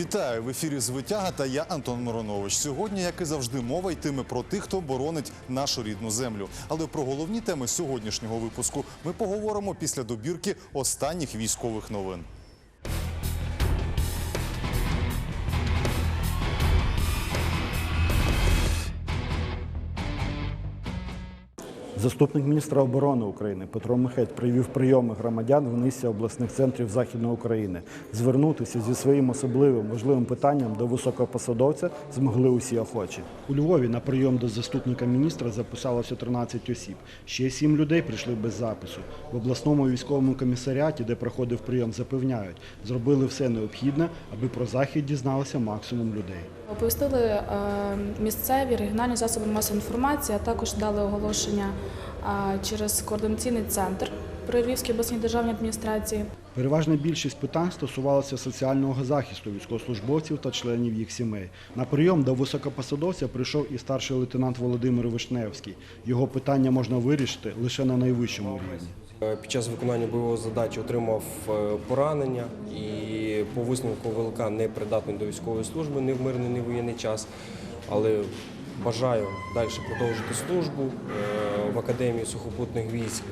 Вітаю в ефірі Звитяга та я Антон Миронович. Сьогодні, як і завжди, мова йтиме про тих, хто боронить нашу рідну землю. Але про головні теми сьогоднішнього випуску ми поговоримо після добірки останніх військових новин. Заступник міністра оборони України Петро Михець провів прийоми громадян в низці обласних центрів Західної України. Звернутися зі своїм особливим важливим питанням до високопосадовця змогли усі охочі. У Львові на прийом до заступника міністра записалося 13 осіб. Ще сім людей прийшли без запису. В обласному військовому комісаріаті, де проходив прийом, запевняють, зробили все необхідне, аби про захід дізналося максимум людей. Оповістили е, місцеві регіональні засоби масової інформації, а також дали оголошення е, через координаційний центр при Львівській обласній державній адміністрації. Переважна більшість питань стосувалася соціального захисту військовослужбовців та членів їх сімей. На прийом до високопосадовця прийшов і старший лейтенант Володимир Вишневський. Його питання можна вирішити лише на найвищому рівні. Е, Під час виконання бойової задачі отримав е, поранення і по висновку ВЛК не придатний до військової служби не в мирний, ні в воєнний час. Але бажаю далі продовжити службу е, в Академії сухопутних військ,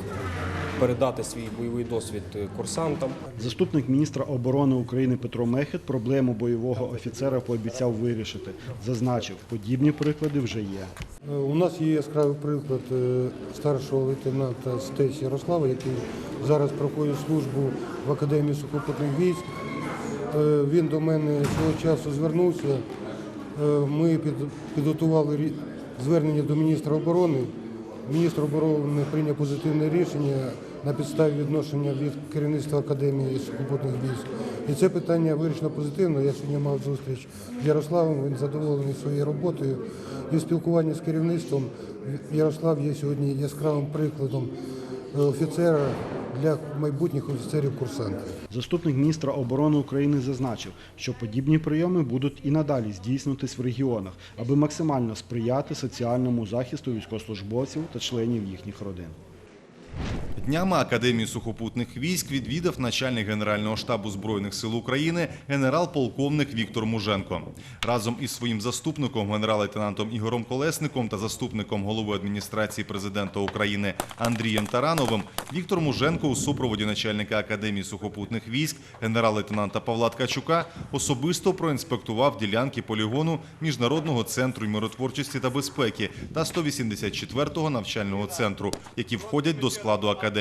передати свій бойовий досвід курсантам. Заступник міністра оборони України Петро Мехет проблему бойового офіцера пообіцяв вирішити. Зазначив, подібні приклади вже є. Е, У нас є яскравий приклад е, старшого лейтенанта Стесі Ярослава, який зараз проходить службу в Академії сухопутних військ. Він до мене свого часу звернувся. Е, Ми підготували звернення до міністра оборони. Міністр оборони прийняв позитивне рішення на підставі відношення від керівництва Академії сухопутних військ. І це питання вирішено позитивно. Я сьогодні мав зустріч з Ярославом, він задоволений своєю роботою. І в спілкуванні з керівництвом Ярослав є сьогодні яскравим прикладом е, офіцера для майбутніх офіцерів-курсантів. Заступник міністра оборони України зазначив, що подібні прийоми будуть і надалі здійснюватись в регіонах, аби максимально сприяти соціальному захисту військовослужбовців та членів їхніх родин. Днями Академії сухопутних військ відвідав начальник Генерального штабу Збройних сил України генерал-полковник Віктор Муженко. Разом із своїм заступником, генерал-лейтенантом Ігорем Колесником та заступником голови адміністрації президента України Андрієм Тарановим, Віктор Муженко у супроводі начальника Академії сухопутних військ генерал-лейтенанта Павла Ткачука особисто проінспектував ділянки полігону Міжнародного центру миротворчості та безпеки та 184-го навчального центру, які входять до складу академії.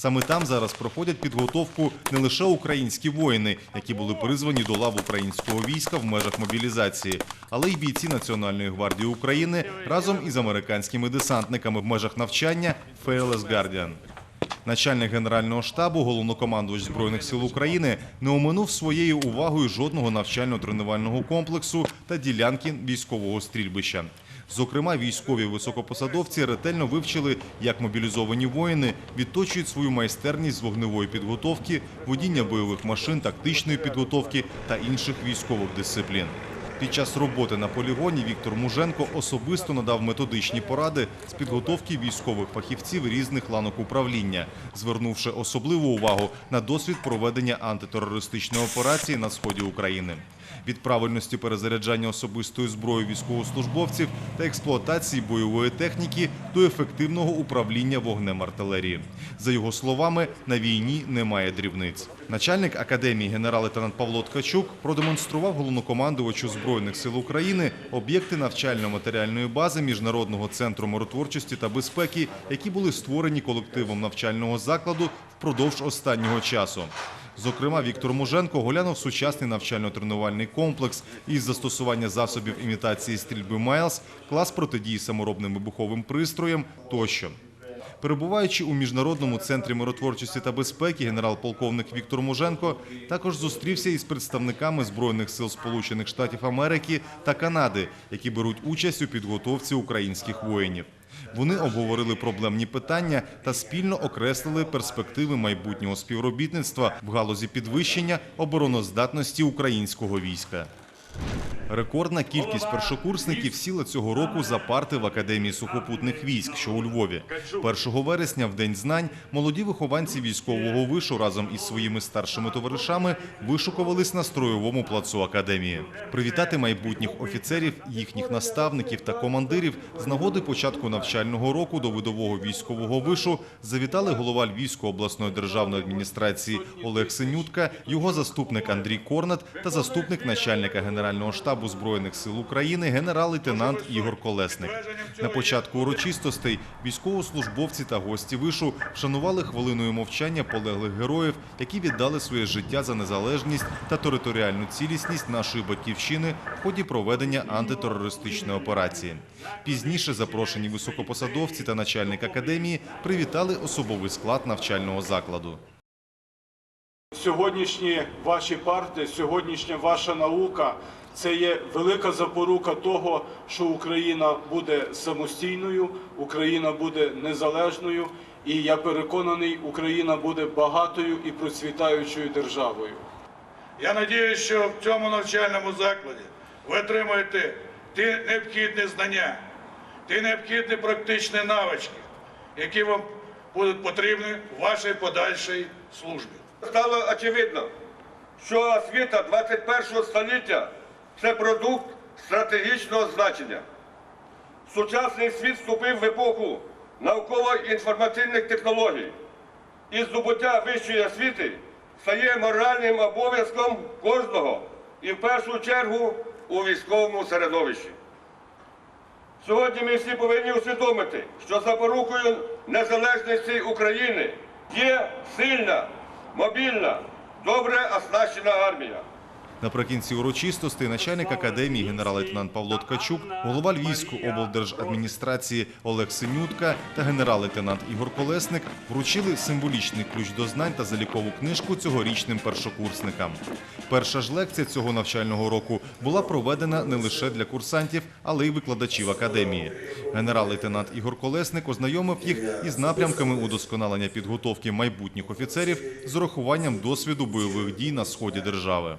Саме там зараз проходять підготовку не лише українські воїни, які були призвані до лав українського війська в межах мобілізації, але й бійці Національної гвардії України разом із американськими десантниками в межах навчання Fearless Guardian. Начальник Генерального штабу, головнокомандувач Збройних сил України, не оминув своєю увагою жодного навчально-тренувального комплексу та ділянки військового стрільбища. Зокрема, військові високопосадовці ретельно вивчили, як мобілізовані воїни відточують свою майстерність з вогневої підготовки, водіння бойових машин, тактичної підготовки та інших військових дисциплін. Під час роботи на полігоні Віктор Муженко особисто надав методичні поради з підготовки військових фахівців різних ланок управління, звернувши особливу увагу на досвід проведення антитерористичної операції на сході України. Від правильності перезаряджання особистої зброї військовослужбовців та експлуатації бойової техніки до ефективного управління вогнем артилерії. За його словами, на війні немає дрібниць. Начальник академії генерал-лейтенант Павло Ткачук продемонстрував головнокомандувачу збройних сил України об'єкти навчально-матеріальної бази міжнародного центру миротворчості та безпеки, які були створені колективом навчального закладу впродовж останнього часу. Зокрема, Віктор Муженко оглянув сучасний навчально-тренувальний комплекс із застосування засобів імітації стрільби Майлз, клас протидії саморобним вибуховим пристроям тощо. Перебуваючи у міжнародному центрі миротворчості та безпеки, генерал-полковник Віктор Муженко також зустрівся із представниками збройних сил Сполучених Штатів Америки та Канади, які беруть участь у підготовці українських воїнів. Вони обговорили проблемні питання та спільно окреслили перспективи майбутнього співробітництва в галузі підвищення обороноздатності українського війська. Рекордна кількість першокурсників сіла цього року за парти в Академії сухопутних військ, що у Львові. 1 вересня, в День знань, молоді вихованці військового вишу разом із своїми старшими товаришами вишукувались на строєвому плацу Академії. Привітати майбутніх офіцерів, їхніх наставників та командирів з нагоди початку навчального року до видового військового вишу завітали голова Львівської обласної державної адміністрації Олег Синютка, його заступник Андрій Корнат та заступник начальника Генерального штабу Збройних сил України генерал-лейтенант Ігор Колесник. На початку урочистостей військовослужбовці та гості вишу вшанували хвилиною мовчання полеглих героїв, які віддали своє життя за незалежність та територіальну цілісність нашої батьківщини в ході проведення антитерористичної операції. Пізніше запрошені високопосадовці та начальник академії привітали особовий склад навчального закладу. Сьогоднішні ваші парти, сьогоднішня ваша наука це є велика запорука того, що Україна буде самостійною, Україна буде незалежною, і я переконаний, Україна буде багатою і процвітаючою державою. Я надіюся, що в цьому навчальному закладі ви отримаєте ті необхідні знання, ті необхідні практичні навички, які вам будуть потрібні в вашій подальшій службі. Стало очевидно, що освіта 21 століття це продукт стратегічного значення. Сучасний світ вступив в епоху науково-інформаційних технологій, і здобуття вищої освіти стає моральним обов'язком кожного і в першу чергу у військовому середовищі. Сьогодні ми всі повинні усвідомити, що запорукою незалежності України є сильна, мобільна, добре оснащена армія. Наприкінці урочистостей начальник академії генерал-лейтенант Павло Ткачук, голова Львівської облдержадміністрації Олег Синютка та генерал-лейтенант Ігор Колесник вручили символічний ключ до знань та залікову книжку цьогорічним першокурсникам. Перша ж лекція цього навчального року була проведена не лише для курсантів, але й викладачів академії. Генерал-лейтенант Ігор Колесник ознайомив їх із напрямками удосконалення підготовки майбутніх офіцерів з урахуванням досвіду бойових дій на сході держави.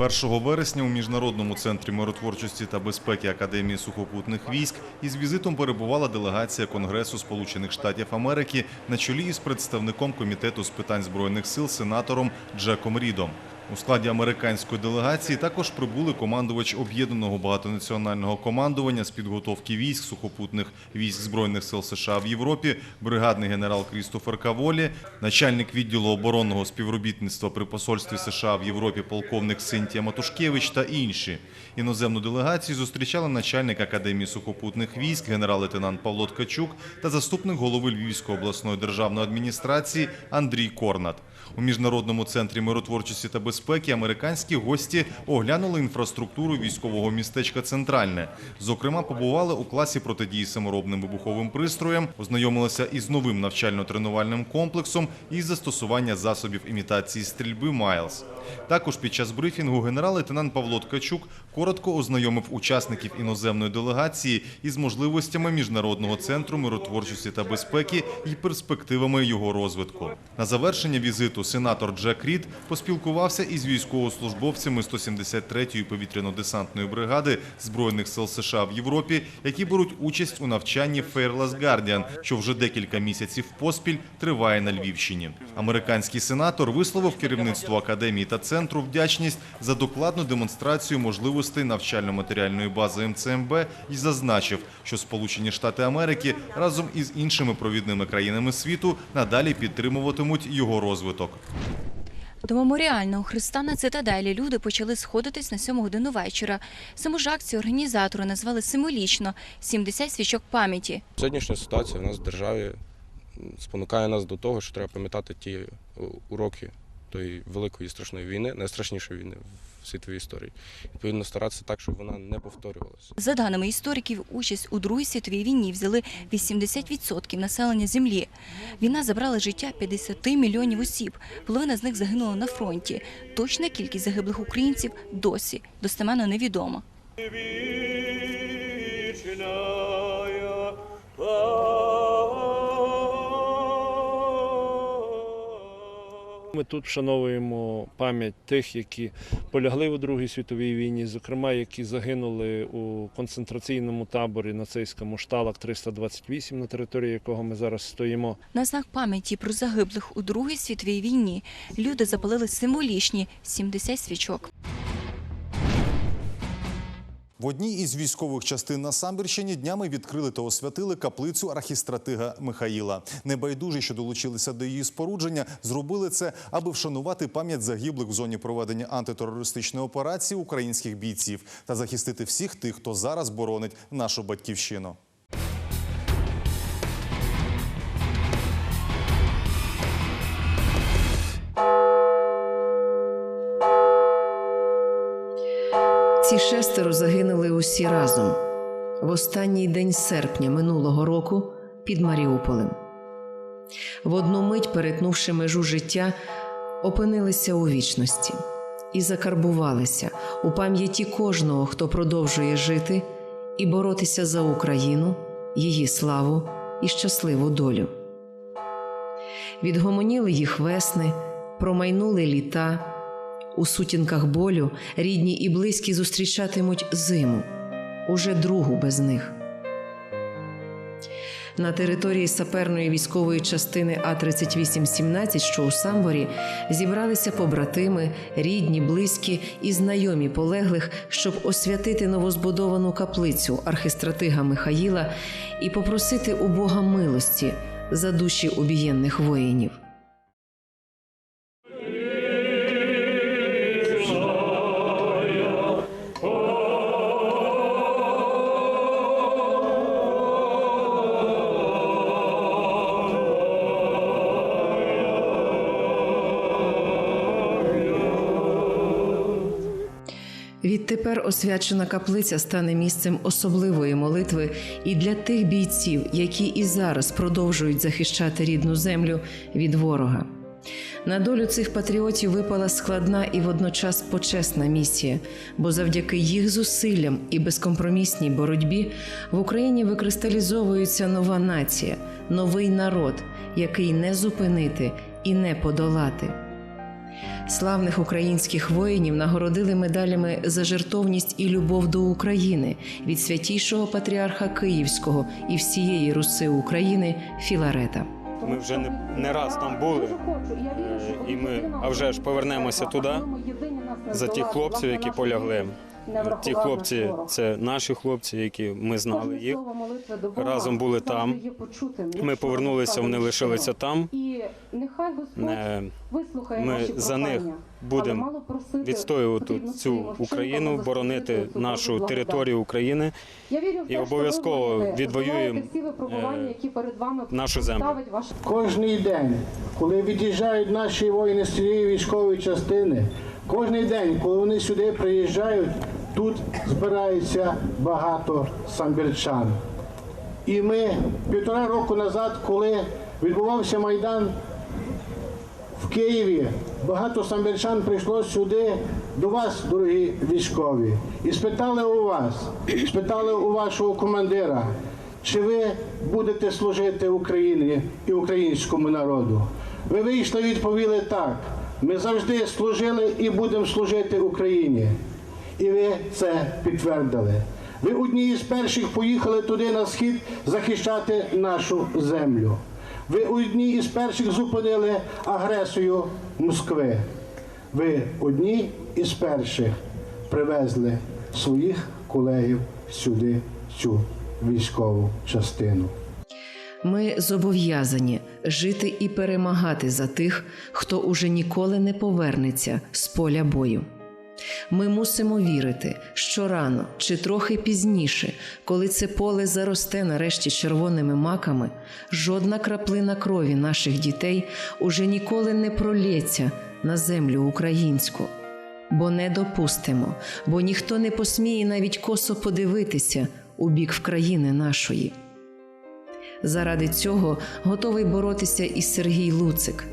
1 вересня у Міжнародному центрі миротворчості та безпеки Академії сухопутних військ із візитом перебувала делегація Конгресу Сполучених Штатів Америки на чолі із представником Комітету з питань збройних сил сенатором Джеком Рідом. У складі американської делегації також прибули командувач об'єднаного багатонаціонального командування з підготовки військ сухопутних військ збройних сил США в Європі, бригадний генерал Крістофер Каволі, начальник відділу оборонного співробітництва при посольстві США в Європі, полковник Синтія Матушкевич та інші. Іноземну делегацію зустрічали начальник академії сухопутних військ, генерал-лейтенант Павло Ткачук та заступник голови Львівської обласної державної адміністрації Андрій Корнат. У міжнародному центрі миротворчості та безпеки американські гості оглянули інфраструктуру військового містечка Центральне. Зокрема, побували у класі протидії саморобним вибуховим пристроям, ознайомилися із новим навчально-тренувальним комплексом і застосування засобів імітації стрільби Майлз. Також під час брифінгу генерал-лейтенант Павло Ткачук коротко ознайомив учасників іноземної делегації із можливостями міжнародного центру миротворчості та безпеки і перспективами його розвитку. На завершення візиту сенатор Джек Рід поспілкувався із військовослужбовцями 173-ї повітряно-десантної бригади збройних сил США в Європі, які беруть участь у навчанні Fearless Guardian, що вже декілька місяців поспіль триває на Львівщині. Американський сенатор висловив керівництву академії та центру вдячність за докладну демонстрацію можливостей навчально-матеріальної бази МЦМБ і зазначив, що Сполучені Штати Америки разом із іншими провідними країнами світу надалі підтримуватимуть його розвиток. До меморіального хреста на цитаделі люди почали сходитись на сьому годину вечора. Саму ж акцію організатори назвали символічно «70 свічок пам'яті. Сьогоднішня ситуація в нас в державі спонукає нас до того, що треба пам'ятати ті е, уроки тої великої страшної війни, найстрашнішої війни в світовій історії. Відповідно, старатися так, щоб вона не повторювалася. За даними істориків, участь у Другій світовій війні взяли 80% населення землі. Війна забрала життя 50 мільйонів осіб. Половина з них загинула на фронті. Точна кількість загиблих українців досі достеменно невідома. Ми тут вшановуємо пам'ять тих, які полягли у Другій світовій війні, зокрема, які загинули у концентраційному таборі нацистському шталах 328, на території якого ми зараз стоїмо. На знак пам'яті про загиблих у Другій світовій війні люди запалили символічні 70 свічок. В одній із військових частин на Самбірщині днями відкрили та освятили каплицю архістратига Михаїла. Небайдужі, що долучилися до її спорудження, зробили це, аби вшанувати пам'ять загиблих в зоні проведення антитерористичної операції українських бійців та захистити всіх тих, хто зараз боронить нашу батьківщину. Ці шестеро загинули усі разом в останній день серпня минулого року під Маріуполем. В одну мить, перетнувши межу життя, опинилися у вічності і закарбувалися у пам'яті кожного, хто продовжує жити і боротися за Україну, її славу і щасливу долю. Відгомоніли їх весни, промайнули літа. У сутінках болю рідні і близькі зустрічатимуть зиму, уже другу без них. На території саперної військової частини А3817, що у Самборі, зібралися побратими, рідні, близькі і знайомі полеглих, щоб освятити новозбудовану каплицю архистратига Михаїла і попросити у Бога милості за душі убієнних воїнів. Відтепер освячена каплиця стане місцем особливої молитви і для тих бійців, які і зараз продовжують захищати рідну землю від ворога. На долю цих патріотів випала складна і водночас почесна місія, бо завдяки їх зусиллям і безкомпромісній боротьбі в Україні викристалізовується нова нація, новий народ, який не зупинити і не подолати. Славних українських воїнів нагородили медалями за жертовність і любов до України від святійшого патріарха Київського і всієї Руси України Філарета. Ми вже не, не раз там були, е, і ми, а вже ж повернемося туди за тих хлопців, які полягли. Ті хлопці це наші хлопці, які ми знали їх. Разом були там. Ми повернулися, вони лишилися там. І нехай Господь вислухає Ми за них будемо мало просити відстоювати цю Україну, боронити нашу територію України. Я вірю і обов'язково відвоюємо, всі випробування, е, які перед вами нашу землю. ставить ваш Кожний день, коли від'їжджають наші воїни з цієї військової частини, кожний день, коли вони сюди приїжджають, тут збирається багато самбірчан. І ми півтора року назад, коли відбувався Майдан в Києві, багато самбірчан прийшло сюди до вас, дорогі військові, і спитали у вас, спитали у вашого командира, чи ви будете служити Україні і українському народу. Ви вийшли і відповіли так. Ми завжди служили і будемо служити Україні. І ви це підтвердили. Ви одні із перших поїхали туди на схід захищати нашу землю. Ви одні із перших зупинили агресію Москви. Ви одні із перших привезли своїх колегів сюди, в цю військову частину. Ми зобов'язані жити і перемагати за тих, хто уже ніколи не повернеться з поля бою. Ми мусимо вірити, що рано чи трохи пізніше, коли це поле заросте нарешті червоними маками, жодна краплина крові наших дітей уже ніколи не пролється на землю українську. Бо не допустимо, бо ніхто не посміє навіть косо подивитися у бік в країни нашої. Заради цього готовий боротися і Сергій Луцик.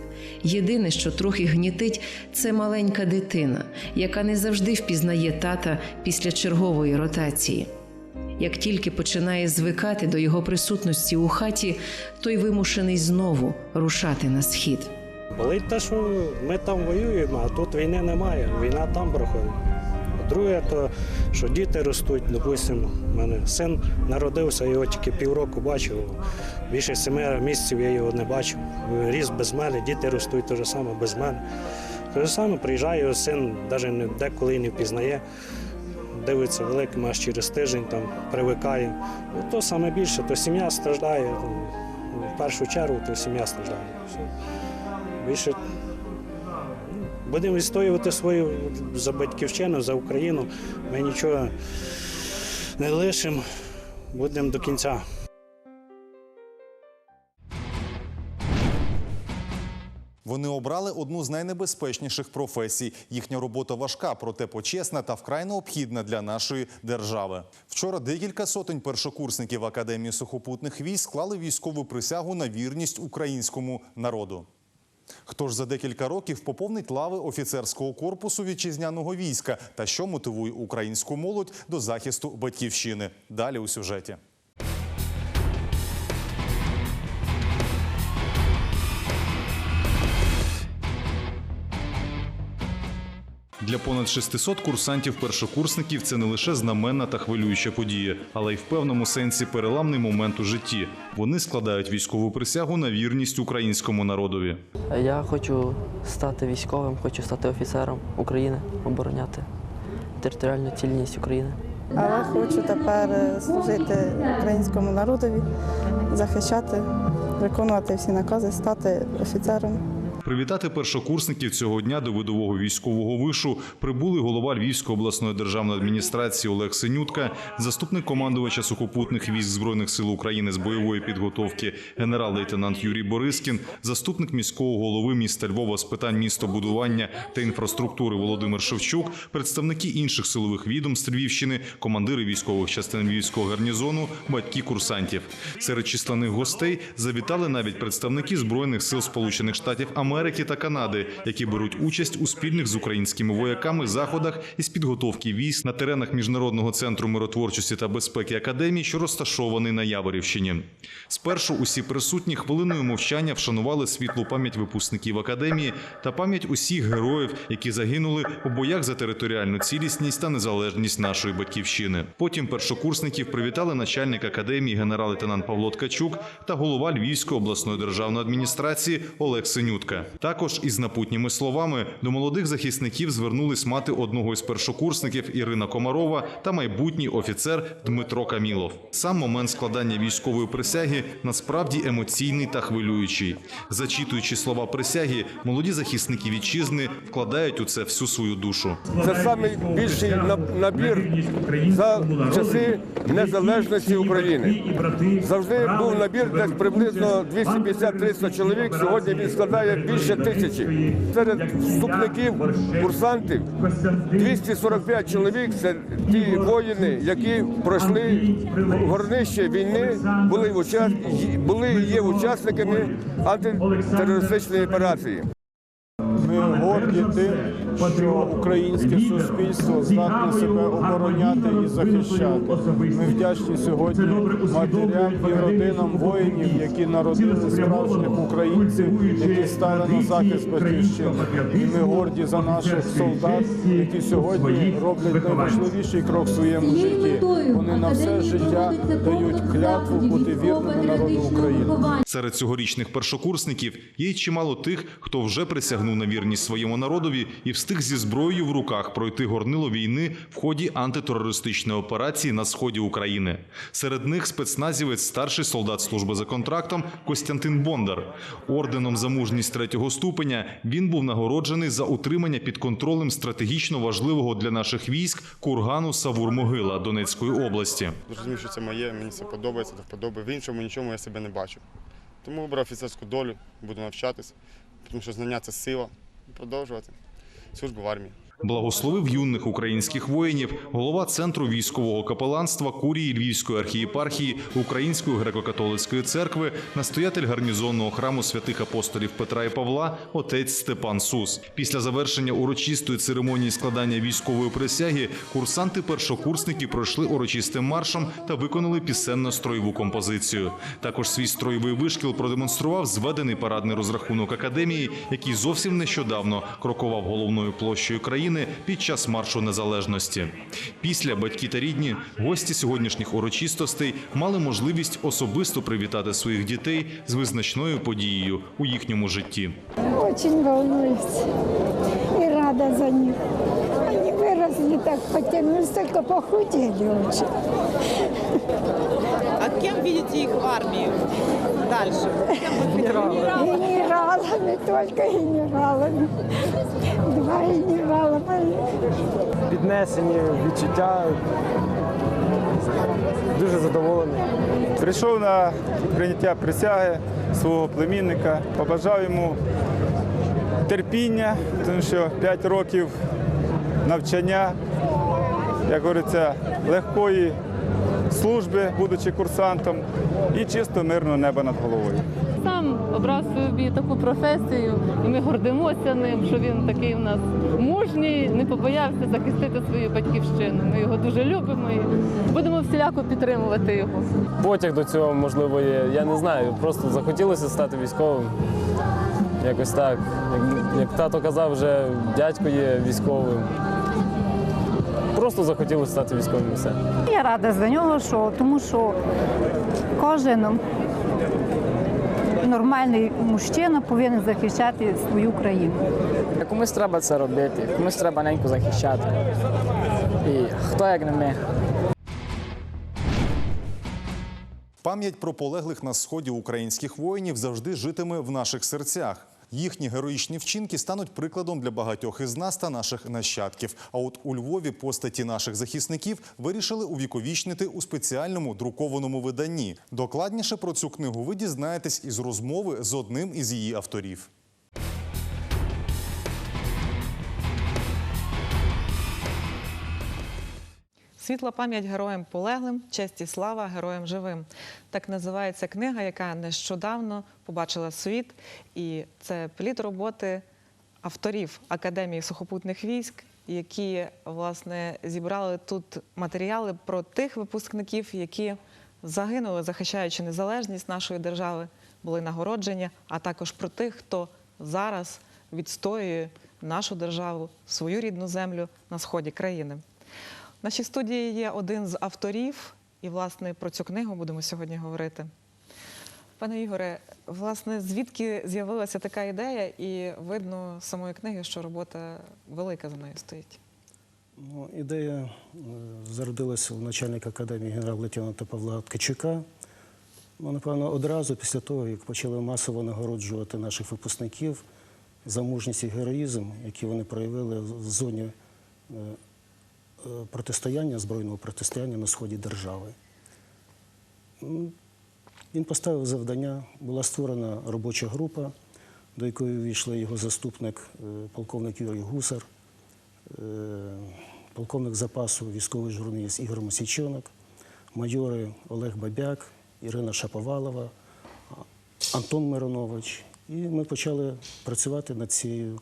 Єдине, що трохи гнітить, це маленька дитина, яка не завжди впізнає тата після чергової ротації. Як тільки починає звикати до його присутності у хаті, той вимушений знову рушати на схід. Болить те, що ми там воюємо, а тут війни немає. Війна там проходить. Друге, то що діти ростуть, допустимо, у мене син народився, його тільки півроку бачив. Більше семи місяців я його не бачив. Ріс без мене, діти ростуть те ж саме без мене. Те ж саме приїжджає син, навіть деколи не впізнає. Дивиться великим аж через тиждень, там привикає. Ну, то саме більше, то сім'я страждає. В першу чергу, то сім'я страждає. Більше будемо відстоювати свою за батьківщину, за Україну. Ми нічого не лишимо, будемо до кінця. Вони обрали одну з найнебезпечніших професій. Їхня робота важка, проте почесна та вкрай необхідна для нашої держави. Вчора декілька сотень першокурсників Академії сухопутних військ склали військову присягу на вірність українському народу. Хто ж за декілька років поповнить лави офіцерського корпусу вітчизняного війська та що мотивує українську молодь до захисту батьківщини? Далі у сюжеті. Для понад 600 курсантів-першокурсників це не лише знаменна та хвилююча подія, але й в певному сенсі переламний момент у житті. Вони складають військову присягу на вірність українському народові. Я хочу стати військовим, хочу стати офіцером України, обороняти територіальну цільність України. Але хочу тепер служити українському народові, захищати, виконувати всі накази, стати офіцером. Привітати першокурсників цього дня до видового військового вишу прибули голова Львівської обласної державної адміністрації Олег Синютка, заступник командувача сухопутних військ збройних сил України з бойової підготовки генерал-лейтенант Юрій Борискін, заступник міського голови міста Львова з питань містобудування та інфраструктури Володимир Шевчук, представники інших силових відомств Львівщини, командири військових частин Львівського гарнізону, батьки курсантів. Серед численних гостей завітали навіть представники збройних сил Сполучених Штатів Америки та Канади, які беруть участь у спільних з українськими вояками заходах із підготовки військ на теренах міжнародного центру миротворчості та безпеки академії, що розташований на Яворівщині. Спершу усі присутні хвилиною мовчання вшанували світлу пам'ять випускників академії та пам'ять усіх героїв, які загинули у боях за територіальну цілісність та незалежність нашої батьківщини. Потім першокурсників привітали начальник академії генерал-лейтенант Павло Ткачук та голова Львівської обласної державної адміністрації Олег Синютка. Також із напутніми словами до молодих захисників звернулись мати одного із першокурсників Ірина Комарова та майбутній офіцер Дмитро Камілов. Сам момент складання військової присяги насправді емоційний та хвилюючий. Зачитуючи слова присяги, молоді захисники вітчизни вкладають у це всю свою душу. Це найбільший набір за часи незалежності України. Завжди був набір десь приблизно 250-300 чоловік. Сьогодні він складає більше тисячі. Серед вступників, курсантів 245 чоловік це ті воїни, які пройшли горнище війни, були уча- були є учасниками антитерористичної операції. Ми горді тим, що українське суспільство здатне себе обороняти і захищати. Ми вдячні сьогодні матерям і родинам воїнів, які народили справжніх українців, які стали на захист батьківщини. І ми горді за наших солдат, які сьогодні роблять найважливіший крок в своєму житті. Вони на все життя дають клятву бути вірними народу України. Серед цьогорічних першокурсників є й чимало тих, хто вже присягнув на вірність своєму народові і встиг зі зброєю в руках пройти горнило війни в ході антитерористичної операції на сході України. Серед них спецназівець, старший солдат служби за контрактом Костянтин Бондар. Орденом за мужність третього ступеня він був нагороджений за утримання під контролем стратегічно важливого для наших військ кургану Савур-Могила Донецької області. Зрозумів, що це моє, мені це подобається, це вподобає. В іншому нічому я себе не бачу. Тому обрав офіцерську долю, буду навчатися, тому що знання це сила. Продовжувати службу в армії. Благословив юних українських воїнів, голова центру військового капеланства Курії Львівської архієпархії Української греко-католицької церкви, настоятель гарнізонного храму святих апостолів Петра і Павла, отець Степан Сус. Після завершення урочистої церемонії складання військової присяги курсанти-першокурсники пройшли урочистим маршем та виконали пісенно-строєву композицію. Також свій строєвий вишкіл продемонстрував зведений парадний розрахунок академії, який зовсім нещодавно крокував головною площею країни під час маршу незалежності. Після батьки та рідні гості сьогоднішніх урочистостей мали можливість особисто привітати своїх дітей з визначною подією у їхньому житті. Очень волнуюсь и рада за них. Они выросли так, потянулись, только похудели очень. Кем видите их в армии дальше? Генералами, только генералами. Два генерала моих. піднесені відчуття. Дуже задоволений. Прийшов на прийняття присяги свого племінника, побажав йому терпіння, тому що 5 років навчання, як говориться, легкої служби, будучи курсантом, і чисто мирного неба над головою. Сам обрав собі таку професію, і ми гордимося ним, що він такий у нас мужній, не побоявся захистити свою батьківщину. Ми його дуже любимо і будемо всіляко підтримувати його. Потяг до цього, можливо, є. Я не знаю. Просто захотілося стати військовим. Якось так. Як, як тато казав, вже дядько є військовим. Просто захотілося стати військовим і все. Я рада за нього, що тому що кожен нормальний мужчина повинен захищати свою країну. Комусь треба це робити, комусь треба неньку захищати. І хто як не ми. Пам'ять про полеглих на сході українських воїнів завжди житиме в наших серцях. Їхні героїчні вчинки стануть прикладом для багатьох із нас та наших нащадків. А от у Львові постаті наших захисників вирішили увіковічнити у спеціальному друкованому виданні. Докладніше про цю книгу ви дізнаєтесь із розмови з одним із її авторів. Світла пам'ять героям полеглим, честь і слава героям живим. Так називається книга, яка нещодавно побачила світ. І це плід роботи авторів Академії сухопутних військ, які власне зібрали тут матеріали про тих випускників, які загинули, захищаючи незалежність нашої держави, були нагороджені, а також про тих, хто зараз відстоює нашу державу, свою рідну землю на сході країни. Нашій студії є один з авторів, і, власне, про цю книгу будемо сьогодні говорити. Пане Ігоре, власне, звідки з'явилася така ідея, і видно з самої книги, що робота велика за нею стоїть. Ну, ідея е, зародилася у начальника академії генерал-лейтенанта Павла Ткачука. Ну, напевно, одразу після того, як почали масово нагороджувати наших випускників за мужність і героїзм, які вони проявили в зоні е, протистояння, збройного протистояння на сході держави. Він поставив завдання, була створена робоча група, до якої увійшли його заступник, е, полковник Юрій Гусар, е, полковник запасу, військовий журналіст Ігор Мосічонок, майори Олег Бабяк, Ірина Шаповалова, Антон Миронович. І ми почали працювати над цією,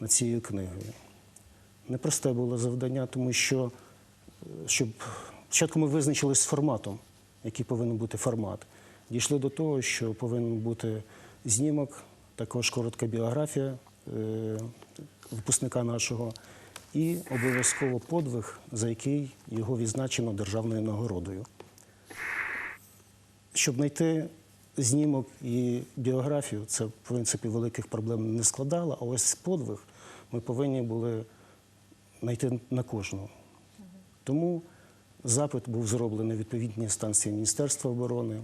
над цією книгою. Непросте було завдання, тому що е, щоб спочатку ми визначилися з форматом, який повинен бути формат. Дійшли до того, що повинен бути знімок, також коротка біографія е, випускника нашого, і обов'язково подвиг, за який його відзначено державною нагородою. Щоб знайти знімок і біографію, це в принципі великих проблем не складало, а ось подвиг ми повинні були знайти на кожного. Тому запит був зроблений в відповідній інстанції Міністерства оборони,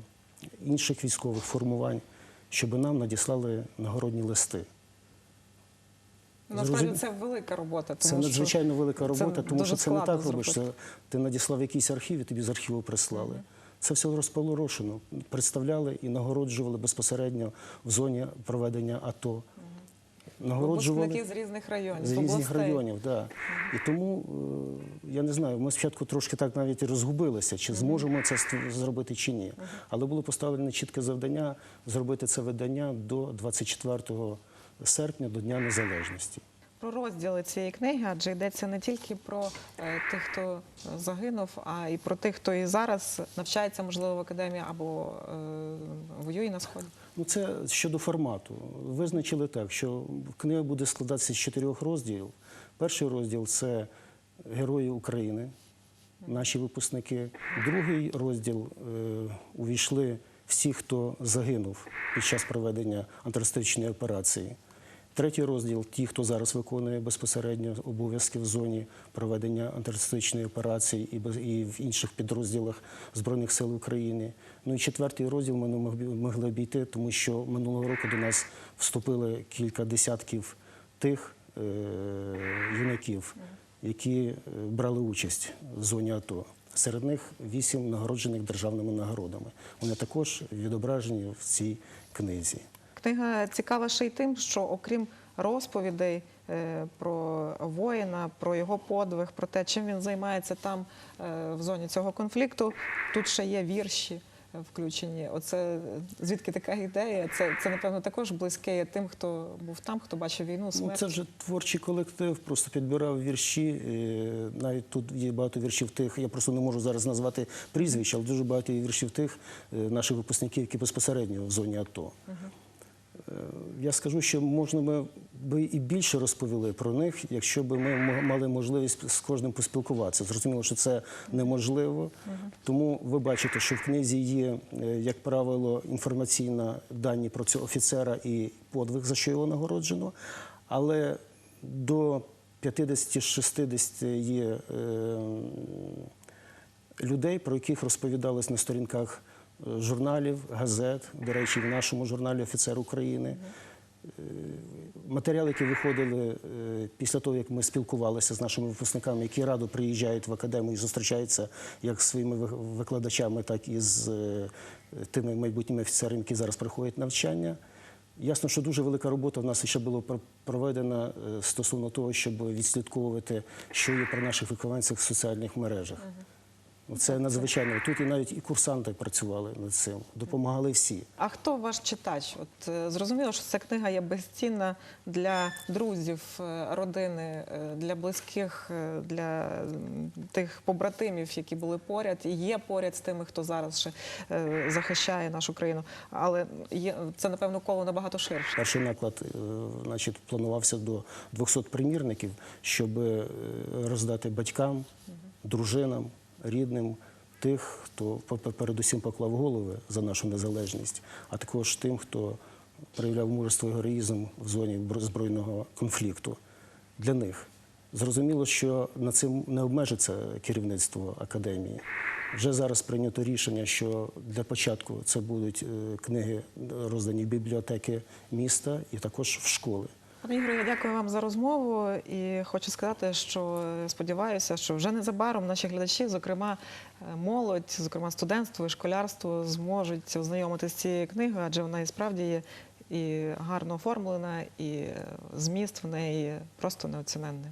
інших військових формувань, щоб нам надіслали нагородні листи. Насправді це велика робота. Це тому що надзвичайно велика робота, тому що це не так робиш. Це ти надіслав якийсь архів і тобі з архіву прислали. Це все розполорошено. Представляли і нагороджували безпосередньо в зоні проведення АТО. Нагороджували Випускники з різних районів, з різних районів. Да. І тому е, я не знаю, ми спочатку трошки так навіть і розгубилися, чи зможемо це зробити чи ні. Але було поставлено чітке завдання зробити це видання до 24 серпня, до Дня Незалежності. Про розділи цієї книги, адже йдеться не тільки про е, тих, хто загинув, а й про тих, хто і зараз навчається, можливо, в академії або е, воює на сході. Ну, це щодо формату. Визначили так, що книга буде складатися з чотирьох розділів. Перший розділ це Герої України, наші випускники. Другий розділ е, увійшли всі, хто загинув під час проведення антитерористичної операції. Третій розділ ті, хто зараз виконує безпосередньо обов'язки в зоні проведення антитерористичної операції і, в інших підрозділах Збройних сил України. Ну і четвертий розділ ми могли обійти, тому що минулого року до нас вступили кілька десятків тих е, юнаків, які е, брали участь в зоні АТО. Серед них вісім нагороджених державними нагородами. Вони також відображені в цій книзі. Книга цікава ще й тим, що окрім розповідей е, про воїна, про його подвиг, про те, чим він займається там е, в зоні цього конфлікту, тут ще є вірші е, включені. Оце звідки така ідея? Це, це напевно також близьке тим, хто був там, хто бачив війну, Ну, смерть. це вже творчий колектив, просто підбирав вірші. Навіть тут є багато віршів тих. Я просто не можу зараз назвати прізвищ, але дуже багато є віршів тих наших випускників, які безпосередньо в зоні АТО. Е, Я скажу, що можна ми би і більше розповіли про них, якщо б ми мали можливість з кожним поспілкуватися. Зрозуміло, що це неможливо. Тому ви бачите, що в книзі є, е, як правило, інформаційна дані про цього офіцера і подвиг, за що його нагороджено. Але до 50-60 є е, людей, про яких розповідалось на сторінках е, журналів, газет, до речі, в нашому журналі Офіцер України. Е, Матеріали, які виходили е, після того, як ми спілкувалися з нашими випускниками, які радо приїжджають в академію і зустрічаються як з своїми викладачами, так і з е, тими майбутніми офіцерами, які зараз проходять навчання. Ясно, що дуже велика робота в нас ще була проведена стосовно того, щоб відслідковувати, що є про наших вихованців в соціальних мережах. Це надзвичайно. Тут і навіть і курсанти працювали над цим, допомагали всі. А хто ваш читач? От е, зрозуміло, що ця книга є безцінна для друзів, е, родини, е, для близьких, е, для м, тих побратимів, які були поряд, і є поряд з тими, хто зараз ще е, захищає нашу країну. Але є це напевно коло набагато ширше. Перший наклад е, значить, планувався до 200 примірників, щоб е, роздати батькам, дружинам, рідним тих, хто передусім поклав голови за нашу незалежність, а також тим, хто проявляв мужество і героїзм в зоні збройного конфлікту. Для них зрозуміло, що на цим не обмежиться керівництво академії. Вже зараз прийнято рішення, що для початку це будуть е, книги роздані в бібліотеки міста і також в школи. Пане Ігорю, я дякую вам за розмову і хочу сказати, що е, сподіваюся, що вже незабаром наші глядачі, зокрема е, молодь, зокрема студентство і школярство, зможуть ознайомитися з цією книгою, адже вона і справді є і гарно оформлена, і е, зміст в неї просто неоціненний.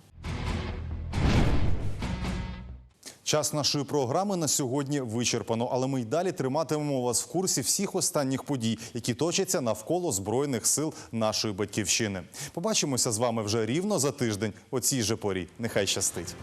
Час нашої програми на сьогодні вичерпано, але ми й далі триматимемо вас в курсі всіх останніх подій, які точаться навколо збройних сил нашої батьківщини. Побачимося з вами вже рівно за тиждень. О цій же порі. Нехай щастить.